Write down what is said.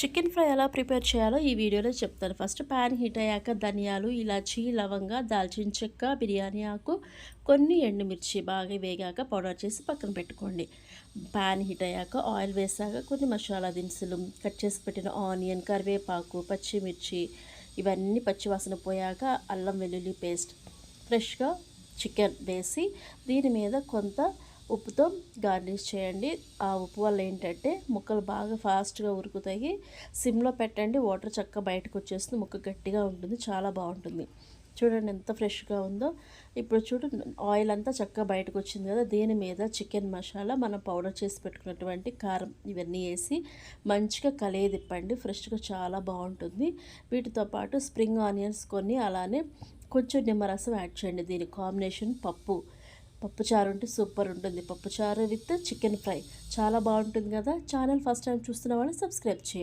Chicken fry ఎలా prepare చేయాలో ఈ వీడియోలో చెప్తాను. ఫస్ట్ ప్యాన్ హీట్ అయ్యాక ధనియాలు ఇలాచి లవంగ దాల్చిన చెక్క బిర్యానీ ఆకు కొన్ని ఎండుమిర్చి బాగా వేగాక పౌడర్ చేసి పక్కన పెట్టుకోండి. ప్యాన్ హీట్ అయ్యాక ఆయిల్ వేసాక కొన్ని మసాలా దినుసులు కట్ చేసి పెట్టిన ఆనియన్ కరివేపాకు పచ్చిమిర్చి ఇవన్నీ పచ్చివాసన పోయాక అల్లం వెల్లుల్లి పేస్ట్. ఫ్రెష్గా చికెన్ వేసి దీని మీద కొంత ఉప్పుతో గార్నిష్ చేయండి. ఆ ఉప్పు వల్ల ఏంటంటే ముక్కలు బాగా ఫాస్ట్గా ఉరుకుతాయి. సిమ్లో పెట్టండి. వాటర్ చక్కగా బయటకు వచ్చేస్తుంది. ముక్క గట్టిగా ఉంటుంది. చాలా బాగుంటుంది. చూడండి ఎంత ఫ్రెష్గా ఉందో. ఇప్పుడు చూడండి ఆయిల్ అంతా చక్కగా బయటకు వచ్చింది కదా. దీని మీద? చికెన్ మసాలా. మనం పౌడర్ చేసి పెట్టుకున్నటువంటి కారం ఇవన్నీ వేసి మంచిగా కలియదిప్పండి. ఫ్రెష్గా చాలా బాగుంటుంది. వీటితో పాటు స్ప్రింగ్ ఆనియన్స్ కొన్ని అలానే కొంచెం నిమ్మరసం యాడ్ చేయండి. దీని కాంబినేషన్ పప్పు. పప్పుచారు ఉంటే సూపర్ ఉంటుంది. పప్పుచారు విత్ చికెన్ ఫ్రై. చాలా బాగుంటుంది కదా? ఛానల్ ఫస్ట్ టైం చూస్తున్న వాళ్ళు సబ్స్క్రైబ్ చేయండి.